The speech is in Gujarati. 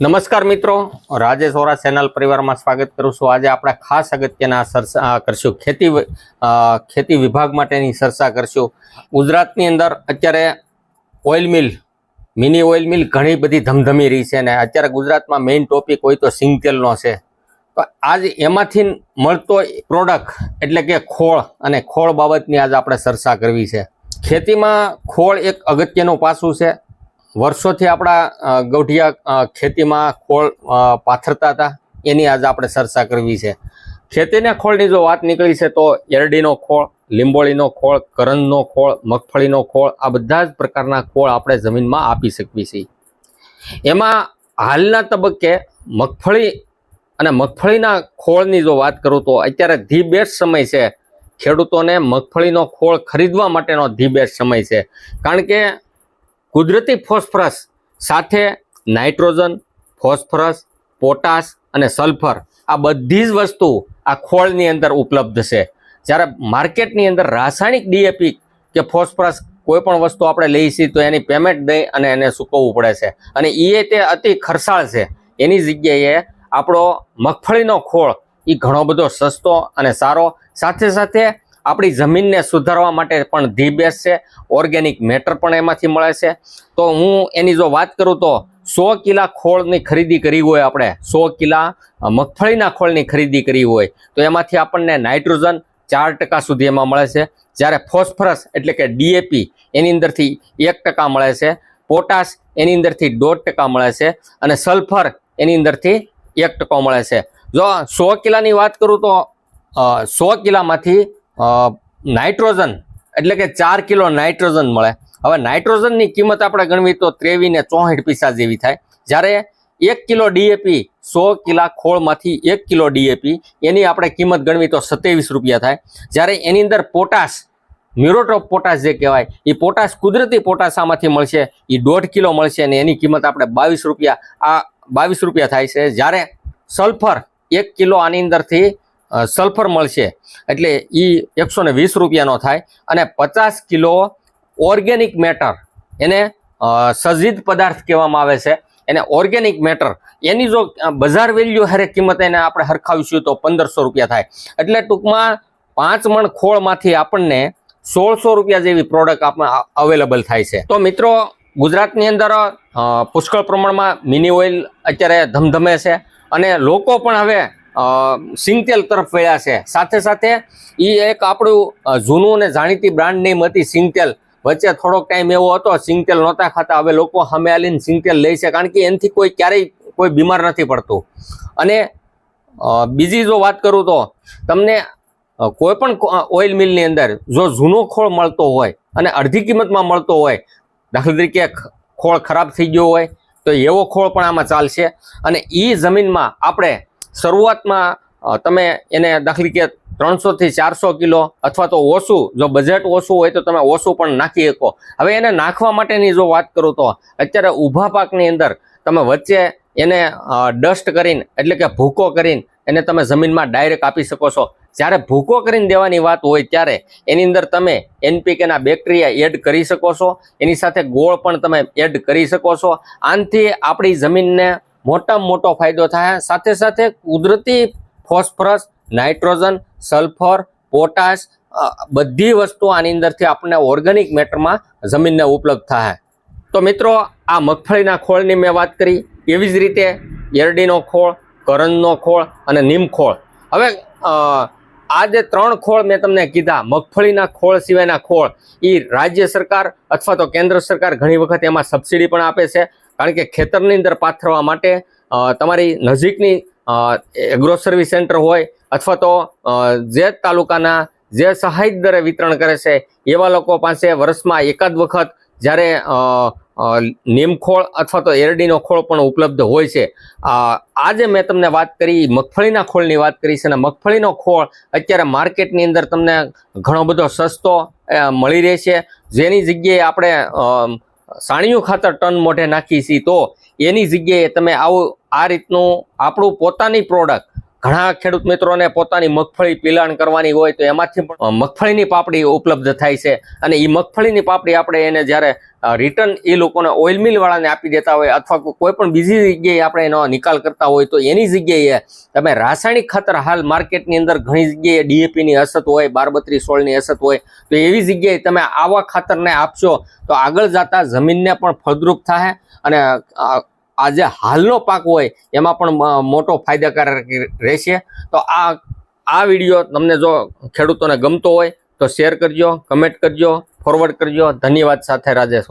નમસ્કાર મિત્રો, રાજેશ ઓરા ચેનલ પરિવારમાં સ્વાગત કરું છું. આજે આપણે ખાસ અગત્યના ચર્ચા કરશું. ખેતી ખેતી વિભાગ માટેની ચર્ચા કરશું. ગુજરાતની અંદર અત્યારે oil mill, mini oil mill ઘણી બધી ધમધમી રહી છે અને અત્યારે ગુજરાતમાં મેઇન ટોપિક હોય તો સિંગતેલનો છે. તો આજ એમાંથી મળતો પ્રોડક્ટ એટલે કે ખોળ અને ખોળ બાબતની આજે આપણે ચર્ચા કરવી છે. ખેતીમાં ખોળ એક અગત્યનું પાસું છે. વર્ષોથી આપણા ગૌઠિયા ખેતીમાં ખોળ પાથરતા હતા, એની આજે આપણે ચર્ચા કરવી છે. ખેતીના ખોળની જો વાત નીકળી છે, તો એરડીનો ખોળ, લીંબોળીનો ખોળ, કરંજનો ખોળ, મગફળીનો ખોળ, આ બધા જ પ્રકારના ખોળ આપણે જમીનમાં આપી શકીએ છીએ એમાં હાલના તબક્કે મગફળી અને મગફળીના ખોળની જો વાત કરું તો અત્યારે ધી બેસ્ટ સમય છે ખેડૂતોને મગફળીનો ખોળ ખરીદવા માટેનો ધી બેસ્ટ સમય છે. કારણ કે કુદરતી ફોસ્ફરસ સાથે નાઇટ્રોજન, ફોસ્ફરસ, પોટાશ અને સલ્ફર આ બધી જ વસ્તુ આ ખોળની અંદર ઉપલબ્ધ છે. જ્યારે માર્કેટની અંદર રાસાયણિક ડીએપી કે ફોસ્ફરસ કોઈ પણ વસ્તુ આપણે લઈએ છીએ તો એની પેમેન્ટ દઈ અને એને સૂકવવું પડે છે. અને એ તે અતિ ખર્ચાળ છે. એની જગ્યાએ આપણો મગફળીનો ખોળ એ ઘણો બધો સસ્તો અને સારો. સાથે સાથે આપણી જમીનને સુધારવા માટે પણ ધી બેસ્ટ છે. ઓર્ગેનિક મેટર પણ એમાંથી મળે છે. તો હું એની જો વાત કરું તો સો કિલા ખોળની ખરીદી કરી હોય આપણે. સો કિલા મગફળીના ખોળની ખરીદી કરી હોય. તો એમાંથી આપણને નાઇટ્રોજન ચાર ટકા સુધી એમાં મળે છે. જ્યારે ફોસ્ફરસ એટલે કે ડીએપી એની અંદરથી એક ટકા મળે છે. પોટાશ એની અંદરથી દોઢ ટકા મળે છે. અને સલ્ફર એની અંદરથી એક ટકો મળે છે. જો સો કિલાની વાત કરું તો સો કિલામાંથી નાઇટ્રોજન. એટલે કે ચાર કિલો નાઇટ્રોજન મળે. હવે નાઇટ્રોજનની કિંમત આપણે ગણવી તો ત્રેવી ને ચોસઠ પૈસા જેવી થાય. જ્યારે એક કિલો ડીએપી સો કિલા ખોળમાંથી એક કિલો ડીએપી એની આપણે કિંમત ગણવી તો સત્યાવીસ રૂપિયા થાય. જ્યારે એની અંદર પોટાશ મ્યુરોટ ઓફ પોટાશ જે કહેવાય, એ પોટાશ કુદરતી પોટાશ આમાંથી મળશે. એ દોઢ કિલો મળશે અને એની કિંમત આપણે બાવીસ રૂપિયા, આ બાવીસ રૂપિયા થાય છે. જ્યારે સલ્ફર એક કિલો આની અંદરથી સલ્ફર મળશે. એટલે એ એકસો ને વીસ રૂપિયાનો થાય. અને પચાસ કિલો ઓર્ગેનિક મેટર એને સજીદ પદાર્થ કહેવામાં આવે છે. એને ઓર્ગેનિક મેટર, એની જો બજાર વેલ્યુ હારે કિંમત એને આપણે હરખાવીશું તો પંદરસો રૂપિયા થાય. એટલે ટૂંકમાં પાંચ મણ ખોળમાંથી આપણને સોળસો રૂપિયા જેવી પ્રોડક્ટ આપણે અવેલેબલ થાય છે. તો મિત્રો, ગુજરાતની અંદર પુષ્કળ પ્રમાણમાં મિની ઓઇલ અત્યારે ધમધમે છે. અને લોકો પણ હવે સિંગતેલ તરફ વળ્યા છે. સાથે સાથે એ એક આપણું જૂનું અને જાણીતી બ્રાન્ડ નેમ હતી સિંગતેલ. વચ્ચે થોડોક ટાઈમ એવો હતો, સિંગતેલ નહોતા ખાતા. હવે લોકો સામે આલીને સિંગતેલ લે છે, કારણ કે એનાથી કોઈ ક્યારેય કોઈ બીમાર નથી પડતું. અને બીજી જો વાત કરું તો, તમને કોઈ પણ ઓઇલ મિલની અંદર જો જૂનો ખોળ મળતો હોય અને અડધી કિંમતમાં મળતો હોય, દાખલા તરીકે ખોળ ખરાબ થઈ ગયો હોય, તો એવો ખોળ પણ આમાં ચાલશે. અને એ જમીનમાં આપણે શરૂઆતમાં તમે એને દાખલી કે ત્રણસોથી ચારસો કિલો અથવા તો ઓછું, જો બજેટ ઓછું હોય તો તમે ઓછું પણ નાખી શકો. હવે એને નાખવા માટેની જો વાત કરું તો, અત્યારે ઊભા પાકની અંદર તમે વચ્ચે એને ડસ્ટ કરીને, એટલે કે ભૂકો કરીને એને તમે જમીનમાં ડાયરેક્ટ આપી શકો છો. જ્યારે ભૂકો કરીને દેવાની વાત હોય ત્યારે એની અંદર તમે એનપીકેના બેક્ટેરિયા એડ કરી શકો છો. એની સાથે ગોળ પણ તમે એડ કરી શકો છો. આનાથી આપણી જમીનને મોટામાં મોટો ફાયદો થાય. સાથે સાથે કુદરતી ફોસ્ફરસ, નાઇટ્રોજન, સલ્ફર, પોટાશ બધી વસ્તુ આની અંદરથી આપણને ઓર્ગેનિક મેટરમાં જમીનને ઉપલબ્ધ થાય. તો મિત્રો, આ મગફળીના ખોળની મેં વાત કરી. એવી જ રીતે એરડીનો ખોળ કરંજનો ખોળ અને નીમ ખોળ. હવે આ જે ત્રણ ખોળ મેં તમને કીધા, મગફળીના ખોળ સિવાયના ખોળ એ રાજ્ય સરકાર અથવા તો કેન્દ્ર સરકાર ઘણી વખત એમાં સબસિડી પણ આપે છે. કારણ કે ખેતરની અંદર પાથરવા માટે તમારી નજીકની એગ્રો સર્વિસ સેન્ટર હોય અથવા તો જે તાલુકાના જે સહાય દરે વિતરણ કરે છે, એવા લોકો પાસે વર્ષમાં એકાદ વખત જ્યારે નીમખોળ અથવા તો એરડીનો ખોળ પણ ઉપલબ્ધ હોય છે. આ આજે મેં તમને વાત કરી, મગફળીના ખોળની વાત કરી છે અને મગફળીનો ખોળ અત્યારે માર્કેટની અંદર તમને ઘણો બધો સસ્તો મળી રહે છે જેની જગ્યાએ આપણે સાણિયું ખાતર ટન મોઢે નાખીએ છીએ તો એની જગ્યાએ તમે આવું, આ રીતનું આપણું પોતાની પ્રોડક્ટ ઘણા ખેડૂત મિત્રોને પોતાની મગફળી પિલાણ કરવાની હોય તો એમાંથી પણ મગફળીની પાપડી ઉપલબ્ધ થાય છે. અને એ મગફળીની પાપડી આપણે એને જ્યારે રિટર્ન એ લોકોને ઓઇલ મિલવાળાને આપી દેતા હોય અથવા કોઈ પણ બીજી જગ્યાએ આપણે એનો નિકાલ કરતા હોય તો એની જગ્યાએ તમે રાસાયણિક ખાતર હાલ માર્કેટની અંદર ઘણી જગ્યાએ ડીએપીની અસત હોય, બારબત્રી સોળની અસત હોય, તો એવી જગ્યાએ તમે આવા ખાતરને આપશો તો આગળ જતા જમીનને પણ ફળદ્રુપ થાય અને આ જે હાલનો પાક હોય, એમાં પણ મોટો ફાયદાકારક રહેશે. તો આ આ વીડિયો તમને જો ખેડૂતોને ગમતો હોય, તો શેર કરજો, કમેન્ટ કરજો ફોરવર્ડ કરજો. ધન્યવાદ સાથે રાજેશ